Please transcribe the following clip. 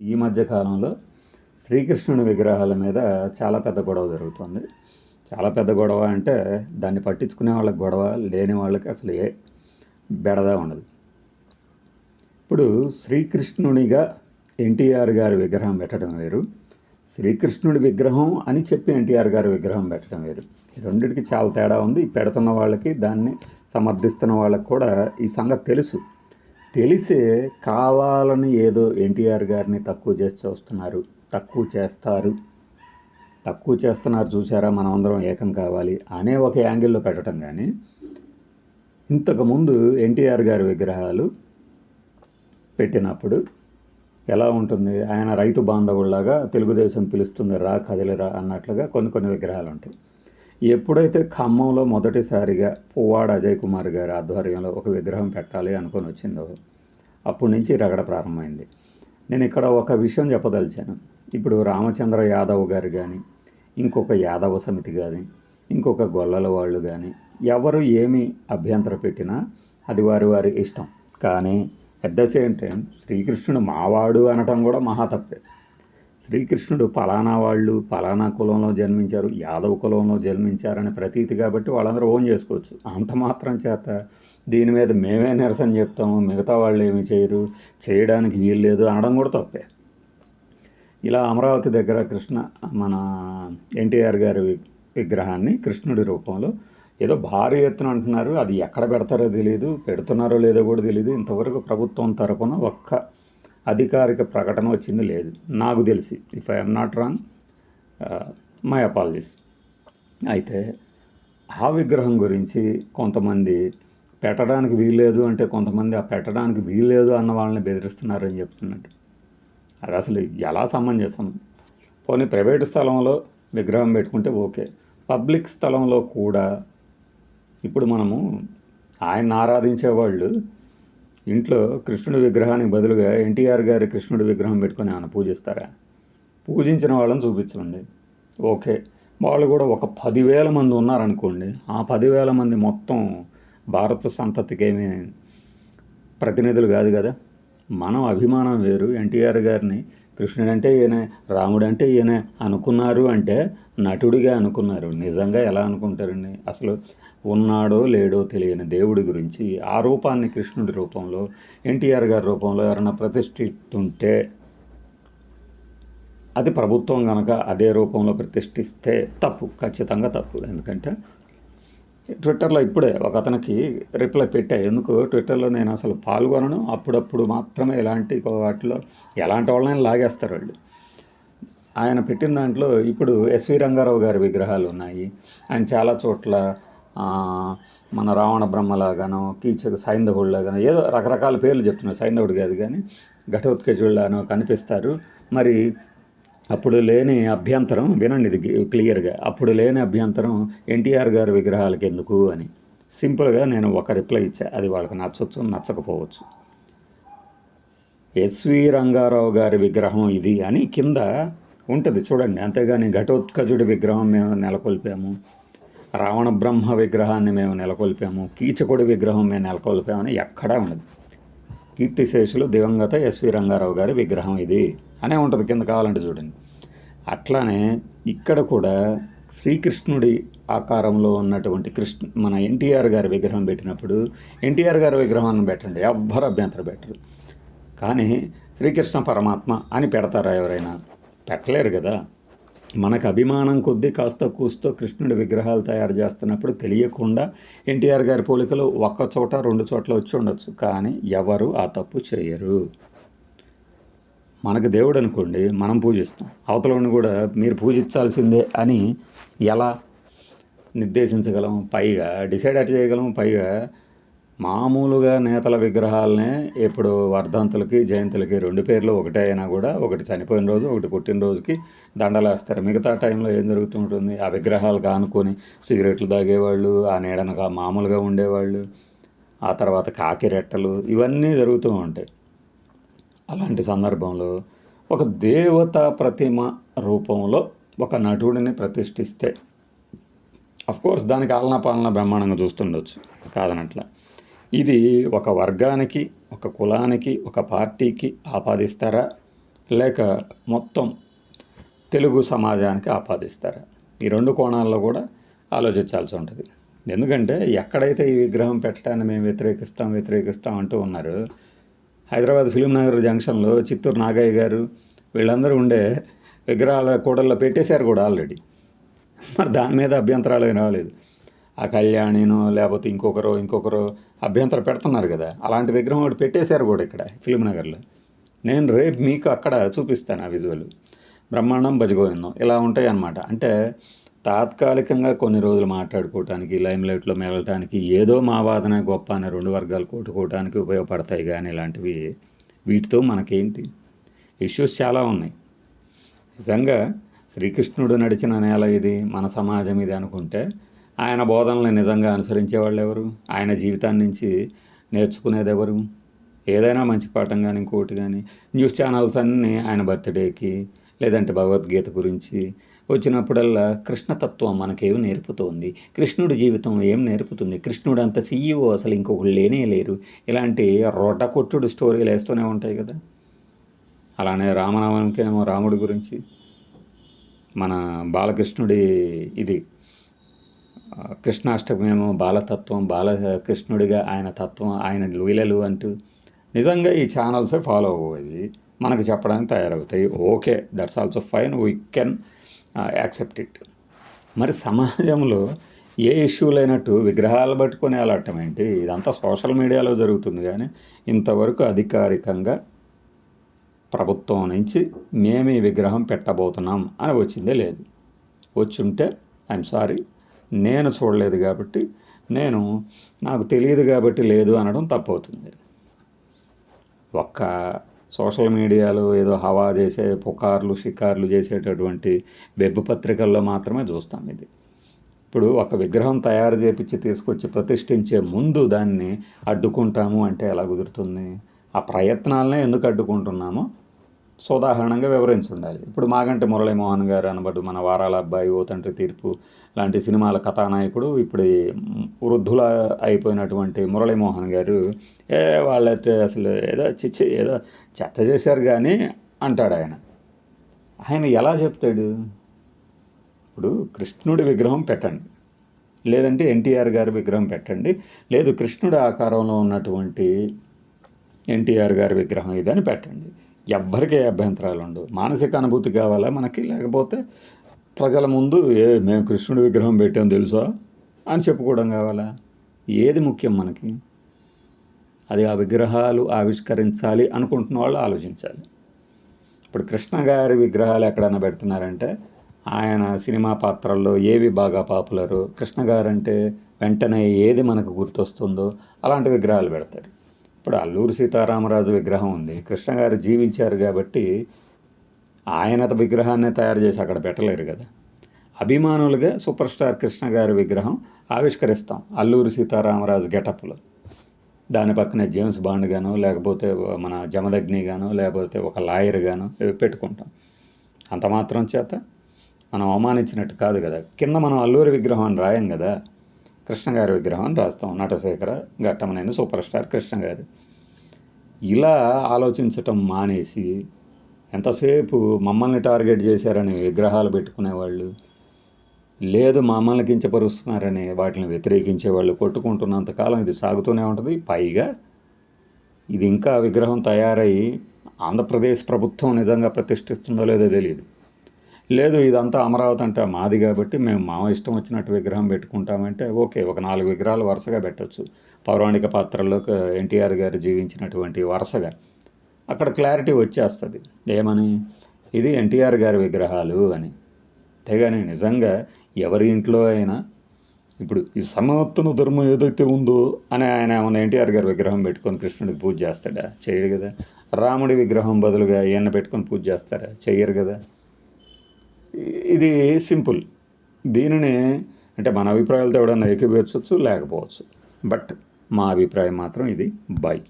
ఈ మధ్య కాలంలో శ్రీకృష్ణుని విగ్రహాల మీద చాలా పెద్ద గొడవ జరుగుతుంది. చాలా పెద్ద గొడవ అంటే దాన్ని పట్టించుకునే వాళ్ళకి గొడవ లేని వాళ్ళకి అసలు ఏ బెడదా ఉండదు. ఇప్పుడు శ్రీకృష్ణునిగా ఎన్టీఆర్ గారి విగ్రహం పెట్టడం వేరు. శ్రీకృష్ణుడి విగ్రహం అని చెప్పి ఎన్టీఆర్ గారి విగ్రహం పెట్టడం వేరు. రెండింటికి చాలా తేడా ఉంది. పెడుతున్న వాళ్ళకి దాన్ని సమర్థిస్తున్న వాళ్ళకి కూడా ఈ సంగతి తెలుసు. తెలిసే కావాలని ఏదో ఎన్టీఆర్ గారిని తక్కువ చేసి చూస్తున్నారు తక్కువ చేస్తారు. తక్కువ చేస్తున్నారు చూసారా? మనం అందరం ఏకం కావాలి అనే ఒక యాంగిల్లో పెట్టడం కానీ ఇంతకుముందు ఎన్టీఆర్ గారి విగ్రహాలు పెట్టినప్పుడు ఎలా ఉంటుంది? ఆయన రైతు బాంధవుల్లాగా తెలుగుదేశం పిలుస్తుంది రా కదిలిరా అన్నట్లుగా కొన్ని కొన్ని విగ్రహాలు ఉంటాయి. ఎప్పుడైతే ఖమ్మంలో మొదటిసారిగా పువ్వాడ అజయ్ కుమార్ గారి ఆధ్వర్యంలో ఒక విగ్రహం పెట్టాలి అనుకొని వచ్చిందో అప్పటి నుంచి రగడ ప్రారంభమైంది. నేను ఇక్కడ ఒక విషయం చెప్పదలిచాను. ఇప్పుడు రామచంద్ర యాదవ్ గారు కానీ ఇంకొక యాదవ సమితి కానీ ఇంకొక గొల్లల వాళ్ళు కానీ ఎవరు ఏమి అభ్యంతర పెట్టినా అది వారి వారి ఇష్టం. కానీ అట్ ద సేమ్ టైం శ్రీకృష్ణుడు మావాడు అనటం కూడా మహా తప్పే. శ్రీకృష్ణుడు పలానా వాళ్ళు పలానా కులంలో జన్మించారు యాదవ కులంలో జన్మించారని ప్రతీతి కాబట్టి వాళ్ళందరూ ఓన్ చేసుకోవచ్చు. అంత మాత్రం చేత దీని మీద మేమే నిరసన చెప్తాము మిగతా వాళ్ళు ఏమి చేయరు చేయడానికి వీలు లేదు అనడం కూడా తప్పే. ఇలా అమరావతి దగ్గర కృష్ణ మన ఎన్టీఆర్ గారి విగ్రహాన్ని కృష్ణుడి రూపంలో ఏదో భారీ ఎత్తున అంటున్నారు. అది ఎక్కడ పెడతారో తెలియదు పెడుతున్నారో లేదో కూడా తెలియదు ఇంతవరకు ప్రభుత్వం తరపున ఒక్క అధికారిక ప్రకటన వచ్చింది లేదు. నాకు తెలిసి if I'm not wrong my apologies అయితే ఆ విగ్రహం గురించి కొంతమంది పెట్టడానికి వీల్లేదు అంటే కొంతమంది ఆ పెట్టడానికి వీల్లేదు అన్న వాళ్ళని బెదిరిస్తున్నారని చెప్తున్నట్టు. అది అసలు ఎలా సమంజసం? పోనీ ప్రైవేట్ స్థలంలో విగ్రహం పెట్టుకుంటే ఓకే. పబ్లిక్ స్థలంలో కూడా ఇప్పుడు మనము ఆయన ఆరాధించే వాళ్ళు ఇంట్లో కృష్ణుడి విగ్రహానికి బదులుగా ఎన్టీఆర్ గారి కృష్ణుడి విగ్రహం పెట్టుకొని ఆయన పూజిస్తారా? పూజించిన వాళ్ళని చూపించండి. ఓకే. వాళ్ళు కూడా ఒక పదివేల మంది ఉన్నారనుకోండి ఆ పదివేల మంది మొత్తం భారత సంతతికి ఏమీ ప్రతినిధులు కాదు కదా? మనం అభిమానం వేరు. ఎన్టీఆర్ గారిని కృష్ణుడు అంటే ఈయన రాముడు అంటే ఈయన అనుకున్నారు అంటే నటుడిగా అనుకున్నారు. నిజంగా ఎలా అనుకుంటారండి? అసలు ఉన్నాడో లేడో తెలియని దేవుడి గురించి ఆ రూపాన్ని కృష్ణుడి రూపంలో ఎన్టీఆర్ గారి రూపంలో ఎవరైనా ప్రతిష్ఠిస్తుంటే అది ప్రభుత్వం కనుక అదే రూపంలో ప్రతిష్ఠిస్తే తప్పు ఖచ్చితంగా తప్పు. ఎందుకంటే ట్విట్టర్లో ఇప్పుడే ఒక అతనికి రిప్లై పెట్టా ఎందుకు ట్విట్టర్లో నేను అసలు పాల్గొనను? అప్పుడప్పుడు మాత్రమే ఇలాంటి వాటిలో ఎలాంటి వాళ్ళని లాగేస్తారు వాళ్ళు. ఆయన పెట్టిన దాంట్లో ఇప్పుడు ఎస్వి రంగారావు గారి విగ్రహాలు ఉన్నాయి. ఆయన చాలా చోట్ల మన రావణ బ్రహ్మలాగానో కీచకు సైంధవుడిలాగానో ఏదో రకరకాల పేర్లు చెప్తున్నారు. సైంధవుడు కాదు కానీ ఘటోత్కచుళ్ళనో కనిపిస్తారు. మరి అప్పుడు లేని అభ్యంతరం వినండి ఇది క్లియర్గా. అప్పుడు లేని అభ్యంతరం ఎన్టీఆర్ గారి విగ్రహాలకు ఎందుకు అని. సింపుల్గా నేను ఒక రిప్లై ఇచ్చా. అది వాళ్ళకి నచ్చవచ్చు నచ్చకపోవచ్చు. ఎస్వి రంగారావు గారి విగ్రహం ఇది అని కింద ఉంటుంది చూడండి. అంతేగాని ఘటోత్కజుడి విగ్రహం మేము నెలకొల్పాము. రావణ బ్రహ్మ విగ్రహాన్ని మేము నెలకొల్పాము. కీచకుడి విగ్రహం మేము నెలకొల్పామని ఎక్కడా ఉండదు. కీర్తిశేషులు దివంగత ఎస్వి రంగారావు గారి విగ్రహం ఇది అనే ఉంటుంది కింద కావాలంటే చూడండి. అట్లానే ఇక్కడ కూడా శ్రీకృష్ణుడి ఆకారంలో ఉన్నటువంటి కృష్ణ మన ఎన్టీఆర్ గారి విగ్రహం పెట్టినప్పుడు ఎన్టీఆర్ గారి విగ్రహాన్ని పెట్టండి ఎవ్వరు అభ్యంతరం పెట్టరు. కానీ శ్రీకృష్ణ పరమాత్మ అని పెడతారా ఎవరైనా? పెట్టలేరు కదా. మనకు అభిమానం కొద్దీ కాస్త కూస్తో కృష్ణుడి విగ్రహాలు తయారు చేస్తున్నప్పుడు తెలియకుండా ఎన్టీఆర్ గారి పోలికలు ఒక్క చోట రెండు చోట్ల వచ్చి ఉండొచ్చు. కానీ ఎవరు ఆ తప్పు చేయరు. మనకు దేవుడు అనుకోండి మనం పూజిస్తాం. అవతలని కూడా మీరు పూజించాల్సిందే అని ఎలా నిర్దేశించగలం? పైగా డిసైడ్ అట్ చేయగలం? పైగా మామూలుగా నేతల విగ్రహాలనే ఇప్పుడు వర్ధంతులకి జయంతులకి రెండు పేర్లు ఒకటే అయినా కూడా ఒకటి చనిపోయిన రోజు ఒకటి పుట్టినరోజుకి దండలేస్తారు మిగతా టైంలో ఏం జరుగుతుంటుంది ఆ విగ్రహాలు కానుకొని సిగరెట్లు తాగేవాళ్ళు ఆ నీడనగా మామూలుగా ఉండేవాళ్ళు ఆ తర్వాత కాకిరెట్టలు ఇవన్నీ జరుగుతూ ఉంటాయి. అలాంటి సందర్భంలో ఒక దేవత ప్రతిమ రూపంలో ఒక నటుడిని ప్రతిష్ఠిస్తే కోర్స్ దానికి ఆలనా పాలన బ్రహ్మాండంగా చూస్తుండొచ్చు కాదనట్ల. ఇది ఒక వర్గానికి ఒక కులానికి ఒక పార్టీకి ఆపాదిస్తారా? లేక మొత్తం తెలుగు సమాజానికి ఆపాదిస్తారా? ఈ రెండు కోణాల్లో కూడా ఆలోచించాల్సి ఉంటుంది. ఎందుకంటే ఎక్కడైతే ఈ విగ్రహం పెట్టడాన్ని మేము వ్యతిరేకిస్తాం వ్యతిరేకిస్తాం అంటూ ఉన్నారు హైదరాబాద్ ఫిలిం నగర్ జంక్షన్లో చిత్తూరు నాగయ్య గారు వీళ్ళందరూ ఉండే విగ్రహాల కూడల్లో పెట్టేశారు కూడా ఆల్రెడీ. మరి దాని మీద అభ్యంతరాలు ఏం రాలేదు. ఆ కళ్యాణినో లేకపోతే ఇంకొకరు ఇంకొకరు అభ్యంతరం పెడుతున్నారు కదా. అలాంటి విగ్రహం ఒకటి పెట్టేశారు కూడా ఇక్కడ ఫిలిం నగర్లో. నేను రేపు మీకు అక్కడ చూపిస్తాను ఆ విజువల్. బ్రహ్మాండం భజగోవిందం ఇలా ఉంటాయి అన్నమాట అంటే తాత్కాలికంగా కొన్ని రోజులు మాట్లాడుకోవటానికి లైమ్ లైట్లో మెలటానికి ఏదో మా వాదన గొప్ప అనే రెండు వర్గాలు కొట్టుకోవటానికి ఉపయోగపడతాయి కానీ ఇలాంటివి వీటితో మనకేంటి? ఇష్యూస్ చాలా ఉన్నాయి. నిజంగా శ్రీకృష్ణుడు నడిచిన నేల ఇది మన సమాజం ఇది అనుకుంటే ఆయన బోధనల్ని నిజంగా అనుసరించే వాళ్ళు ఎవరు ఆయన జీవితాన్ని నుంచి నేర్చుకునేది ఎవరు ఏదైనా మంచి పాఠం కానీ ఇంకోటి కానీ న్యూస్ ఛానల్స్ అన్నీ ఆయన బర్త్డేకి లేదంటే భగవద్గీత గురించి వచ్చినప్పుడల్లా కృష్ణతత్వం మనకేం నేర్పుతోంది? కృష్ణుడి జీవితం ఏం నేర్పుతుంది? కృష్ణుడు అంత సీఈఓ అసలు ఇంకొకళ్ళు లేనే లేరు. ఇలాంటి రొట్ట కొట్టుడు స్టోరీలు వేస్తూనే ఉంటాయి కదా? అలానే రామనామానికి రాముడి గురించి. మన బాలకృష్ణుడి ఇది. కృష్ణాష్టమి ఏమో బాలతత్వం బాలకృష్ణుడిగా ఆయన తత్వం ఆయన లీలలు అంటూ నిజంగా ఈ ఛానల్సే ఫాలో అవ్వేవి మనకు చెప్పడానికి తయారవుతాయి. Okay that's also fine we can accept it మరి సమాజంలో ఏ ఇష్యూలైనట్టు విగ్రహాలు పట్టుకొని వెళ్ళటం ఏంటి? ఇదంతా సోషల్ మీడియాలో జరుగుతుంది కానీ ఇంతవరకు అధికారికంగా ప్రభుత్వం నుంచి మేము ఈ విగ్రహం పెట్టబోతున్నాం అని వచ్చిందే లేదు. వచ్చుంటే ఐఎమ్ సారీ నేను చూడలేదు కాబట్టి నేను నాకు తెలియదు కాబట్టి లేదు అనడం తప్పవుతుంది. ఒక్క సోషల్ మీడియాలో ఏదో హవా చేసే పుకార్లు షికార్లు చేసేటటువంటి వెబ్ పత్రికల్లో మాత్రమే చూస్తాం ఇది. ఇప్పుడు ఒక విగ్రహం తయారు చేపించి తీసుకొచ్చి ప్రతిష్ఠించే ముందు దాన్ని అడ్డుకుంటాము అంటే ఎలా కుదురుతుంది? ఆ ప్రయత్నాలనే ఎందుకు అడ్డుకుంటున్నామో? సోదాహరణంగా వివరించి ఉండాలి ఇప్పుడు మాగంటి మురళీమోహన్ గారు అనబడు మన వారాల అబ్బాయి ఓ తండ్రి తీర్పు లాంటి సినిమాల కథానాయకుడు ఇప్పుడు వృద్ధుల అయిపోయినటువంటి మురళీమోహన్ గారు ఏ వాళ్ళైతే అసలు ఏదో చిచ్చి ఏదో చెత్త చేశారు కానీ అంటాడు ఆయన. ఆయన ఎలా చెప్తాడు? ఇప్పుడు కృష్ణుడి విగ్రహం పెట్టండి. లేదంటే ఎన్టీఆర్ గారి విగ్రహం పెట్టండి. లేదు కృష్ణుడి ఆకారంలో ఉన్నటువంటి ఎన్టీఆర్ గారి విగ్రహం ఇదని పెట్టండి. ఎవ్వరికీ అభ్యంతరాలు ఉండవు. మానసిక అనుభూతి కావాలా మనకి? లేకపోతే ప్రజల ముందు ఏ మేము కృష్ణుడి విగ్రహం పెట్టాం తెలుసా? అని చెప్పుకోవడం కావాలా? ఏది ముఖ్యం మనకి? అది ఆ విగ్రహాలు ఆవిష్కరించాలి అనుకుంటున్న వాళ్ళు ఆలోచించాలి. ఇప్పుడు కృష్ణ గారి విగ్రహాలు ఎక్కడైనా పెడుతున్నారంటే ఆయన సినిమా పాత్రల్లో ఏవి బాగా పాపులరు కృష్ణ గారు అంటే వెంటనే ఏది మనకు గుర్తొస్తుందో అలాంటి విగ్రహాలు పెడతారు. ఇప్పుడు అల్లూరు సీతారామరాజు విగ్రహం ఉంది. కృష్ణ గారు జీవించారు కాబట్టి ఆయన విగ్రహాన్ని తయారు చేసి అక్కడ పెట్టలేరు కదా. అభిమానులుగా సూపర్ స్టార్ కృష్ణ గారి విగ్రహం ఆవిష్కరిస్తాం అల్లూరి సీతారామరాజు గెటప్లో. దాని పక్కనే జేమ్స్ బాండ్ గాను లేకపోతే మన జమదగ్ని గాను లేకపోతే ఒక లాయర్ గాను పెట్టుకుంటాం. అంత మాత్రం చేత మనం అవమానించినట్టు కాదు కదా. కింద మనం అల్లూరి విగ్రహం అని రాయం కదా. కృష్ణ గారి విగ్రహం రాస్తాం. నటశేఖర ఘట్టమనైన సూపర్ స్టార్ కృష్ణ గారు ఇలా ఆలోచించటం మానేసి ఎంతసేపు మమ్మల్ని టార్గెట్ చేశారని విగ్రహాలు పెట్టుకునేవాళ్ళు లేదు మమ్మల్ని కించపరుస్తున్నారని వాటిని వ్యతిరేకించే వాళ్ళు కొట్టుకుంటున్నంతకాలం ఇది సాగుతూనే ఉంటుంది. పైగా ఇది ఇంకా విగ్రహం తయారై ఆంధ్రప్రదేశ్ ప్రభుత్వం నిజంగా ప్రతిష్ఠిస్తుందో లేదో తెలియదు లేదు ఇదంతా అమరావతి అంటే మాది కాబట్టి మేము మా ఇష్టం వచ్చినట్టు విగ్రహం పెట్టుకుంటామంటే ఓకే ఒక నాలుగు విగ్రహాలు వరుసగా పెట్టచ్చు. పౌరాణిక పాత్రల్లో ఎన్టీఆర్ గారు జీవించినటువంటి వరుసగా. అక్కడ క్లారిటీ వచ్చేస్తుంది. ఏమని? ఇది ఎన్టీఆర్ గారి విగ్రహాలు అని. అంతేగాని నిజంగా ఎవరి ఇంట్లో అయినా ఇప్పుడు ఈ సనాతన ధర్మం ఏదైతే ఉందో అని ఆయన ఏమన్నా ఎన్టీఆర్ గారి విగ్రహం పెట్టుకొని కృష్ణుడికి పూజ చేస్తాడా? చేయడు కదా. రాముడి విగ్రహం బదులుగా ఈయన పెట్టుకొని పూజ చేస్తాడా చెయ్యరు కదా. ఇది సింపుల్. దీనిని అంటే మన అభిప్రాయాలతో ఎవడన్నా ఏకీభవించవచ్చు లేకపోవచ్చు. బట్ మా అభిప్రాయం మాత్రం ఇది బై.